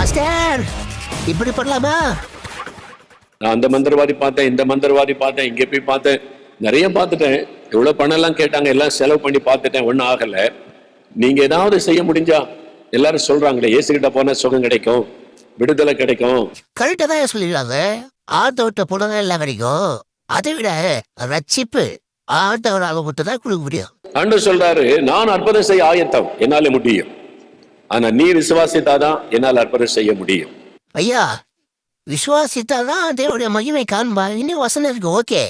Master இப்படி பண்ணலாமா? நான் அந்த மந்திரவாதி பார்த்தேன் இந்த மந்திரவாதி பார்த்தேன் இங்கே போய் பார்த்தேன். நிறைய பார்த்துட்டேன். எவ்வளவு பணம் எல்லாம் கேட்டாங்க எல்லாம் செலவு பண்ணி பார்த்துட்டேன் ஒன்றும் ஆகல. நீங்க ஏதாவது செய்ய முடிஞ்சா எல்லாரும் சொல்றாங்களே ஏசுகிட்ட போனா சுகம் கிடைக்கும் விடுதலை கிடைக்கும். கரெக்டாக தான் சொல்லிடுறாங்க ஆட்டோட்ட புடவை எல்லாம் வரைக்கும் அதை விட ரட்சிப்பு ஆட்டவரால் மட்டும் தான் கொடுக்க முடியும். அன்று சொல்றாரு நான் அற்புதம் செய்ய ஆயத்தம் என்னால முடியும். ஆனா நீ விசுவாசித்தாதான் என்னால் அற்புதம் செய்ய முடியும். ஐயா விசுவாசித்தாதான் தேவனுடைய மகிமை காண்பா இன்னும் வசனம் இருக்கு ஓகே.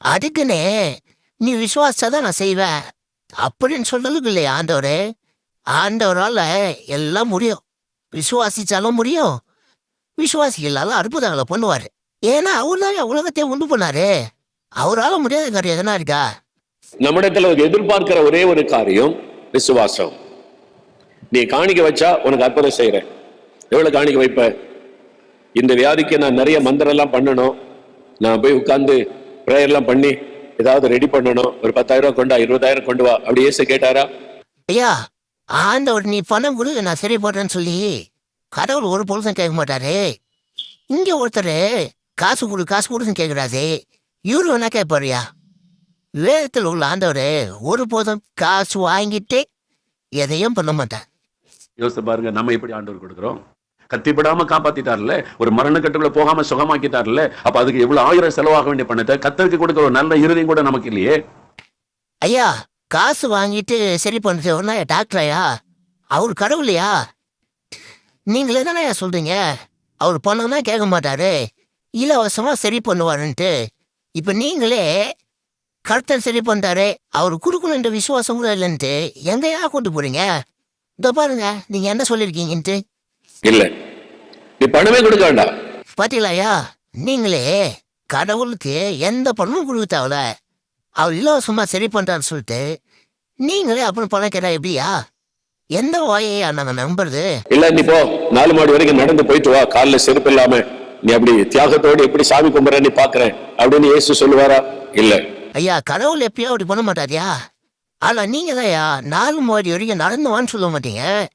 அதுக்குன்னு நீ விசுவாசித்தாதான் நான் செய்வேன். அப்படின்னு சொல்றதுக்கு இல்லையா ஆண்டவரே? ஆண்டவரால எல்லாம் முடியும். விசுவாசிச்சாலும் முடியும். விசுவாசிகளால அற்புதங்களை பண்ணுவாரு. ஏன்னா அவர் தான் உலகத்தை உண்டு பண்ணாரு. அவரால முடியாத காரியம் எதனா இருக்கா? நம்மிடத்துல எதிர்பார்க்கிற ஒரே ஒரு காரியம் விசுவாசம். நீ காணிக்க வச்சா உனக்கு அற்புதம் செய்கிறேன் எவ்வளோ காணிக்க வைப்ப? இந்த வியாதிக்கு நான் நிறைய மந்திரம் எல்லாம் பண்ணணும். நான் போய் உட்காந்து ப்ரேயர்லாம் பண்ணி ஏதாவது ரெடி பண்ணணும். ஒரு பத்தாயிரம் ரூபா கொண்டா இருபதாயிரம் கொண்டு வா. அப்படி ஏசு கேட்டாரா? ஐயா ஆண்டவர் நீ பணம் கொடு நான் சரி போடுறேன்னு சொல்லி கடவுள் ஒரு பொழுதும் கேட்க மாட்டாரு. இங்கே ஒருத்தர் காசு கொடு காசு கொடுன்னு கேட்குறாரு. இவரு வேணா கேட்பாருயா வேதத்தில் உள்ள ஆண்டவர் ஒரு போதும் காசு வாங்கிட்டு எதையும் பண்ண மாட்டார். யோசித்து பாருங்க நம்ம எப்படி ஆண்டவர் கொடுக்குறோம்? கத்திப்படாம காப்பாத்திட்டார்ல ஒரு மரண கட்டுக்குள்ள போகாம சுகமாக்கிட்டார்ல அப்ப அதுக்கு எவ்வளவு ஆயிரம் செலவாக வேண்டிய பணத்தை கத்தருக்கு கொடுக்குற ஒரு நல்ல இறுதியும் கூட நமக்கு இல்லையே? ஐயா காசு வாங்கிட்டு சரி பண்ணுறவனா டாக்டரையா அவர் கடவுளையா நீங்களே தானே சொல்றீங்க? அவர் பணம்னா கேட்க மாட்டாரு. இலவசமா சரி பண்ணுவாருன்ட்டு. இப்ப நீங்களே கருத்தர் சரி பண்ணிட்டாரு அவர் கொடுக்கணுன்ற விசுவாசம் கூட இல்லைன்ட்டு எங்கேயா கொண்டு போறீங்க? இதோ பாருங்க நீங்க என்ன சொல்லியிருக்கீங்கன்ட்டு இல்ல. நீ பணமே கொடுக்க வேண்டாம். பாத்தீங்களாயா? நீங்களே கடவுளுக்கு எந்த பணமும் கொடுக்க தேவையில்ல. அவர் இலவசமா சரி பண்றான்னு சொல்லிட்டு நீங்களே அப்புறம் பணம் கேட்டா எப்படியா? எந்த வாயையா நாங்க நம்புறது? இல்ல நீ போ. நாலு மாடி வரைக்கும் நடந்து போயிட்டு வா. கால்ல செருப்பு இல்லாம. நீ அப்படி தியாகத்தோடு எப்படி சாமி கும்பிட்ற நீ பாக்குறேன். அப்படின்னு இயேசு சொல்லுவாரா? இல்ல. ஐயா கடவுள் எப்பயோ அப்படி பண்ண மாட்டாரியா? ஆனா நீங்க தான்யா நாலு மாடி வரைக்கும் நடந்து வான்னு சொல்ல மாட்டீங்க.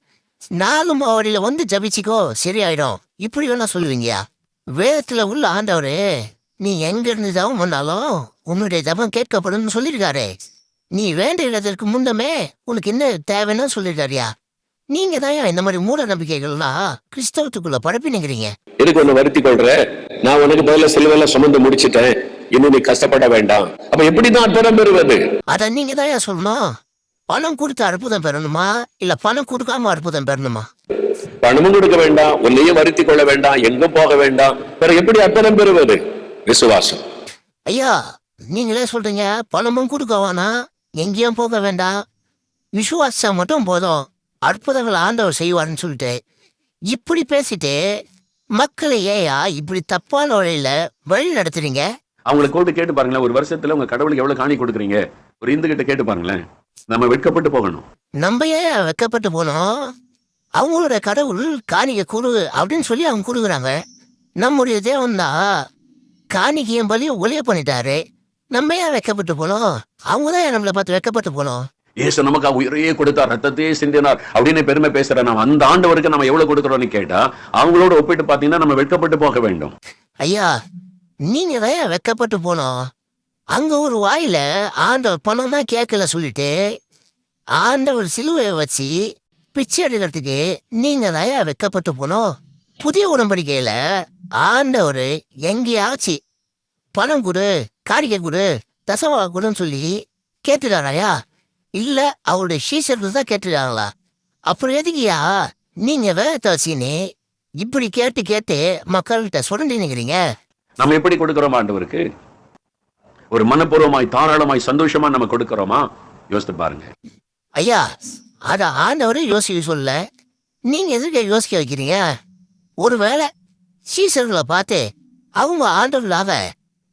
நாலு மாடியில வந்து ஜபிச்சிக்கோ சரியாயிடும். இப்படி வேணா சொல்லுவீங்கயா? வேதத்துல உள்ள ஆண்டவரே நீ எங்க இருந்து ஜபம் பண்ணாலும் உன்னுடைய ஜபம் கேட்கப்படும்னு சொல்லியிருக்காரு. நீ வேண்டியதற்கு முன்னமே உனக்கு என்ன தேவைன்னு சொல்லியிருக்காருயா? நீங்க தான் இந்த மாதிரி மூட நம்பிக்கைகள்லாம் கிறிஸ்தவத்துக்குள்ள பரப்பினுங்கிறீங்க எனக்கு ஒண்ணு வருத்தி கொள்றேன் நான் உனக்கு பதில சிலுவையில சுமந்து முடிச்சிட்டேன். இன்னும் நீ கஷ்டப்பட வேண்டாம். அப்ப எப்படிதான் அற்புதம் பெறுவது? அத நீங்க தான் சொல்லணும். பணம் கொடுத்து அற்புதம் பெறணுமா? இல்ல பணம் கொடுக்காம அற்புதம் பெறணுமா? பணமும் கொடுக்க வேண்டாம். உன்னையும் வருத்தி கொள்ள வேண்டாம். எங்கும் போக வேண்டாம். வேற எப்படி அற்புதம் பெறுவது? விசுவாசம். ஐயா நீங்களே சொல்றீங்க பணமும் கொடுக்க வேணாம். எங்கேயும் போக வேண்டாம். விசுவாசம் மட்டும் போதும். அற்புதங்கள் ஆண்டவர் செய்வார்னு சொல்லிட்டு இப்படி பேசிட்டு மக்களை ஏயா இப்படி தப்பான வழியில வழி நடத்துறீங்க? அவங்களை கூப்பிட்டு கேட்டு பாருங்களேன். ஒரு வருஷத்துல உங்க கடவுளுக்கு எவ்வளவு காணி கொடுக்குறீங்க? ஒரு இந்து கிட்ட கேட்டு பாருங்களேன். நம்ம வெட்கப்பட்டு போகணும். நம்ம ஏன் வெக்கப்பட்டு போனோம்? அவங்களோட கடவுள் காணிக்கை குரு அப்படின்னு சொல்லி அவங்க கொடுக்குறாங்க. நம்முடைய தேவன் தான் காணிக்கையும் பலி ஒளிய பண்ணிட்டாரு. நம்ம ஏன் வெக்கப்பட்டு போனோம்? அவங்க தான் நம்மளை பார்த்து வெக்கப்பட்டு போனோம்? இயேசு நமக்கு உயிரையே கொடுத்தார் ரத்தத்தையே சிந்தினார் அப்படின்னு பெருமை பேசுற நம்ம அந்த ஆண்டவருக்கு நம்ம எவ்வளவு கொடுக்குறோம்னு கேட்டா அவங்களோட ஒப்பிட்டு பாத்தீங்கன்னா நம்ம வெட்கப்பட்டு போக வேண்டும். ஐயா நீங்க தான் வெக்கப்பட்டு போனோம் அங்க ஒரு வாயில ஆண்டவர் பணம் தான் கேட்கல சொல்லிட்டு ஆண்டவர் சிலுவையை வச்சு பிச்சை எடுக்கிறதுக்கு நீங்க தான் வெக்கப்பட்டு போனோம் புதிய உடம்படிக்கையில ஆண்டவர் எங்கேயாச்சு பணம் கொடு காரிக்கை கொடு தசவா கொடுன்னு சொல்லி கேட்டுட்டாராயா? இல்ல அவருடைய சீசர்கள் தான் கேட்டுட்டாங்களா? அப்புறம் எதுக்குயா நீங்க வேலை வச்சின்னு இப்படி கேட்டு கேட்டு மக்கள்கிட்ட சுரண்டி நினைக்கிறீங்க நம்ம எப்படி கொடுக்கிறோமா ஆண்டவருக்கு? ஒரு மனப்பூர்வமாய் தாராளமாய் சந்தோஷமா நம்ம கொடுக்கிறோமா? யோசித்து பாருங்க. ஐயா அத ஆண்டவரு யோசிக்க சொல்ல நீங்க எதுக்கு யோசிக்க வைக்கிறீங்க? ஒருவேளை சீசர்களை பார்த்து அவங்க ஆண்டவர்களாக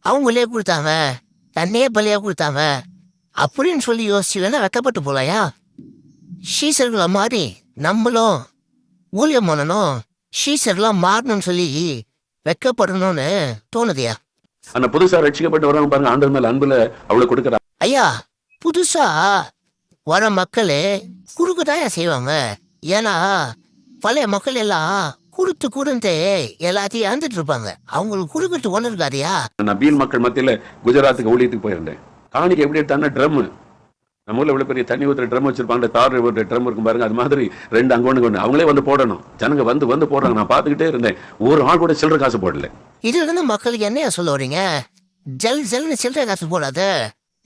அவங்களே கொடுத்தாங்க தன்னையே பலியா கொடுத்தாங்க அப்படின்னு சொல்லி யோசிச்சு வேணா வெக்கப்பட்டு போலையா சீசர்களை மாதிரி நம்மளும் ஊழியம் பண்ணணும் சீசர்லாம் மாறணும்னு சொல்லி வெக்கப்படணும்னு தோணுதியா? ஆனா புதுசா ரட்சிக்கப்பட்டு வரவங்க பாருங்க ஆண்டவர் மேல அன்புல அவ்வளவு கொடுக்குறா. ஐயா புதுசா வர மக்களே குறுக்குதாயா செய்வாங்க. ஏன்னா பழைய மக்கள் எல்லாம் கொடுத்து கொடுத்து எல்லாத்தையும் இழந்துட்டு இருப்பாங்க. அவங்களுக்கு கொடுக்கறது ஒண்ணு இருக்காதியா? நான் பீல் மக்கள் மத்தியில குஜராத்துக்கு ஊழியத்துக்கு போயிருந்தேன். காணிக்கை எப்படி எடுத்தாங்கன்னா ட்ரம் நம்ம ஊரில் இவ்வளோ பெரிய தண்ணி ஊற்றுற ட்ரம் வச்சிருப்பாங்க தார் ஒரு ட்ரம் இருக்கும் பாருங்க அது மாதிரி ரெண்டு அங்கே ஒன்று கொண்டு அவங்களே வந்து போடணும். ஜனங்க வந்து வந்து போடுறாங்க. நான் பார்த்துக்கிட்டே இருந்தேன். ஒரு ஆள் கூட சில்லற காசு போடல. இதுல இருந்து மக்களுக்கு என்னையா சொல்ல வரீங்க ஜல் ஜல்னு சில்லறை காசு போடாது.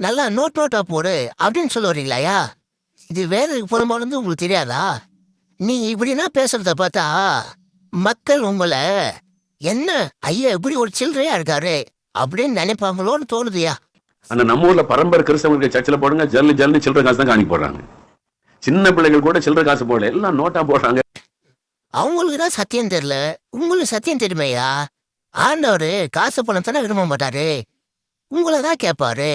நல்லா நோட் நோட்டா போடு அப்படின்னு சொல்ல வரீங்களாயா இது வேலைக்கு போகும்போது உங்களுக்கு தெரியாதா? நீ இப்படின்னா பேசுறத பார்த்தா மக்கள் உங்களை என்ன ஐயா இப்படி ஒரு சில்லறையா இருக்காரு அப்படின்னு நினைப்பாங்களோன்னு தோணுதுயா அந்த நம்ம ஊர்ல பரம்பரை கிறிஸ்தவங்களுக்கு சர்ச்சில் போடுங்க ஜல்லு ஜல்லு சில்லற காசு தான் காணி போடுறாங்க. சின்ன பிள்ளைகள் கூட சில்லற காசு போடல எல்லாம் நோட்டா போடுறாங்க. அவங்களுக்கு தான் சத்தியம் தெரியல. உங்களுக்கு சத்தியம் தெரியுமையா? ஆண்டவர் காசு பணம் தானே விரும்ப மாட்டாரு? உங்களை தான் கேட்பாரு.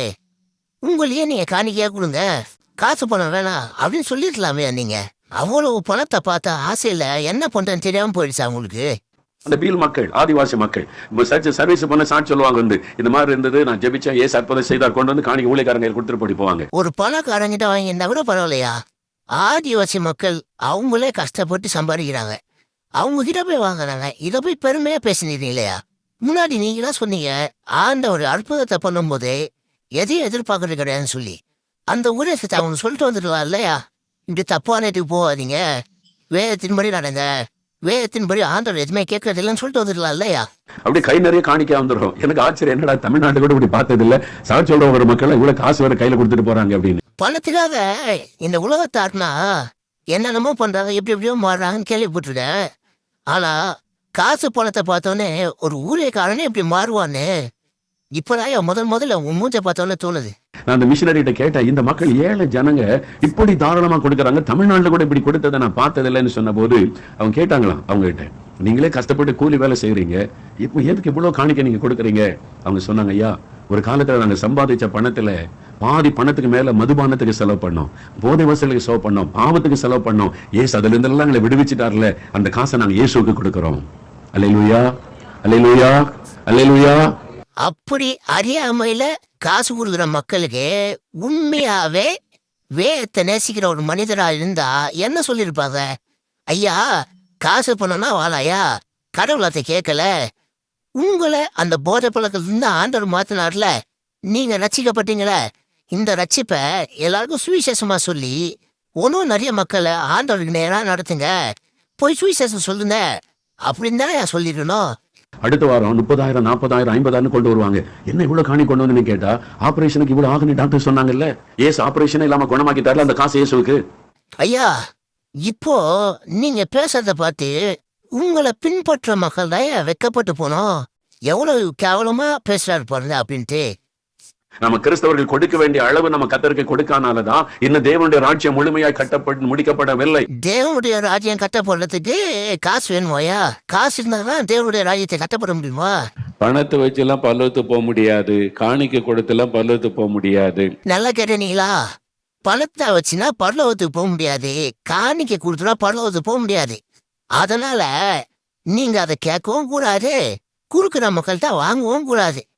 உங்களையே நீங்க காணிக்கையா கொடுங்க. காசு பணம் வேணாம் அப்படின்னு சொல்லிருக்கலாமே நீங்க. அவ்வளவு பணத்தை பார்த்தா ஆசையில என்ன பண்றேன்னு தெரியாம போயிடுச்சு அவங்களுக்கு அந்த பீல் மக்கள் ஆதிவாசி மக்கள். சர்ச் சர்வீஸ் பண்ண சாட்சி சொல்லுவாங்க வந்து இந்த மாதிரி இருந்தது நான் ஜெபிச்சா ஏ அற்புதம் செய்தார் கொண்டு வந்து காணிக்க ஊழியக்காரங்க கொடுத்துட்டு போடி போவாங்க. ஒரு பணக்காரங்கிட்ட வாங்கியிருந்தா கூட பரவாயில்லையா? ஆதிவாசி மக்கள் அவங்களே கஷ்டப்பட்டு சம்பாதிக்கிறாங்க. அவங்க கிட்ட போய் வாங்குறாங்க. இதை போய் பெருமையா பேசினீங்க இல்லையா? முன்னாடி நீங்க தான் சொன்னீங்க ஆண்ட ஒரு அற்புதத்தை பண்ணும்போது எதையும் எதிர்பார்க்கறது கிடையாதுன்னு சொல்லி. அந்த ஊரேசத்தை அவங்க சொல்லிட்டு வந்துடுவா இல்லையா? இப்படி தப்பான இடத்துக்கு போகாதீங்க. வேதத்தின்படி நடந்தேன் வேதத்தின்படி ஆண்டவர் எதுவுமே கேட்கறது இல்லைன்னு சொல்லிட்டு வந்துருக்கலாம் இல்லையா? அப்படி கை நிறைய காணிக்க வந்துடும் எனக்கு ஆச்சரியம். என்னடா தமிழ்நாட்டு கூட இப்படி பார்த்தது இல்ல சாட்சி சொல்ற ஒரு மக்கள் இவ்வளவு காசு வேற கையில கொடுத்துட்டு போறாங்க அப்படின்னு. பணத்துக்காக இந்த உலகத்தை ஆட்டினா என்னென்னமோ பண்றாங்க எப்படி எப்படியோ மாறுறாங்கன்னு கேள்விப்பட்டிருக்கேன். ஆனா காசு பணத்தை பார்த்தோன்னே ஒரு ஊழியக்காரனே இப்படி மாறுவான்னு இப்பதான் முதல் முதல்ல உன் மூஞ்ச பார்த்தோன்னே தோணுது. நான் அந்த மிஷினரிட்ட கேட்டேன் இந்த மக்கள் ஏழை ஜனங்க இப்படி தாராளமா கொடுக்குறாங்க தமிழ்நாட்டில் கூட இப்படி கொடுத்ததை நான் பார்த்ததில்லைன்னு சொன்ன போது அவங்க கேட்டாங்களாம் அவங்க கிட்ட நீங்களே கஷ்டப்பட்டு கூலி வேலை செய்யறீங்க இப்போ எதுக்கு இவ்வளவு காணிக்க நீங்க கொடுக்குறீங்க? அவங்க சொன்னாங்க ஐயா ஒரு காலத்துல நாங்க சம்பாதிச்ச பணத்துல பாதி பணத்துக்கு மேல மதுபானத்துக்கு செலவு பண்ணோம் போதை வசலுக்கு செலவு பண்ணோம் பாவத்துக்கு செலவு பண்ணோம் ஏசு அதுலேருந்தெல்லாம் எங்களை விடுவிச்சிட்டார்ல அந்த காசை நாங்க இயேசுக்கு கொடுக்கறோம். அல்லேலூயா அல்லேலூயா அல்லேலூயா. அப்படி அறியாமையில காசு கொடுக்குற மக்களுக்கு உண்மையாவே வேதத்தை நேசிக்கிற ஒரு மனிதரா இருந்தா என்ன சொல்லியிருப்பாங்க? ஐயா காசு பண்ணனா வாழாயா? கடவுளத்தை கேட்கல. உங்களை அந்த போதை பழக்கத்திலிருந்து ஆண்டவர் மாத்தினார்ல. நீங்க ரட்சிக்கப்பட்டீங்களே. இந்த ரட்சிப்பை எல்லாருக்கும் சுவிசேஷமா சொல்லி ஒன்றும் நிறைய மக்களை ஆண்டவருக்கு நேராக நடத்துங்க. போய் சுவிசேஷம் சொல்லுங்க. அப்படின்னு தானே சொல்லிடணும் அடுத்த வாரம் முப்பதாயிரம் நாற்பதாயிரம் ஐம்பதாயிரம் கொண்டு வருவாங்க. என்ன இவ்வளவு காணி கொண்டு வந்து கேட்டா ஆபரேஷனுக்கு இவ்வளவு ஆகுன்னு டாக்டர் சொன்னாங்கல்ல? ஏஸ் ஆபரேஷனே இல்லாம குணமாக்கிட்டார்ல அந்த காசு இயேசுவுக்கு ஐயா இப்போ நீங்க பேசுறத பார்த்து உங்களை பின்பற்ற மக்கள் தான் வெக்கப்பட்டு போனோம். எவ்வளவு கேவலமா பேசுறாரு பாருங்க அப்படின்ட்டு. நம்ம கிறிஸ்தவர்கள் கொடுக்க வேண்டிய அளவு நம்ம கத்தருக்கு கொடுக்கானாலதான் இன்னும் தேவனுடைய ராஜ்யம் முழுமையாய் கட்டப்பட்டு முடிக்கப்படவில்லை. தேவனுடைய ராஜ்யம் கட்டப்படுறதுக்கு காசு வேணுமாயா காசு இருந்தா தான் தேவனுடைய ராஜ்யத்தை கட்டப்பட முடியுமா? பணத்தை வச்செல்லாம் பல்லவத்து போக முடியாது. காணிக்கை கொடுத்தெல்லாம் பல்லவத்து போக முடியாது. நல்லா கேட்டீங்களா? பணத்தை வச்சுனா பரலோகத்துக்கு போக முடியாது. காணிக்கை கொடுத்துனா பரலோகத்துக்கு போக முடியாது. அதனால நீங்க அதை கேட்கவும் கூடாது. குறுக்கிற மக்கள்கிட்ட வாங்கவும் கூடாது.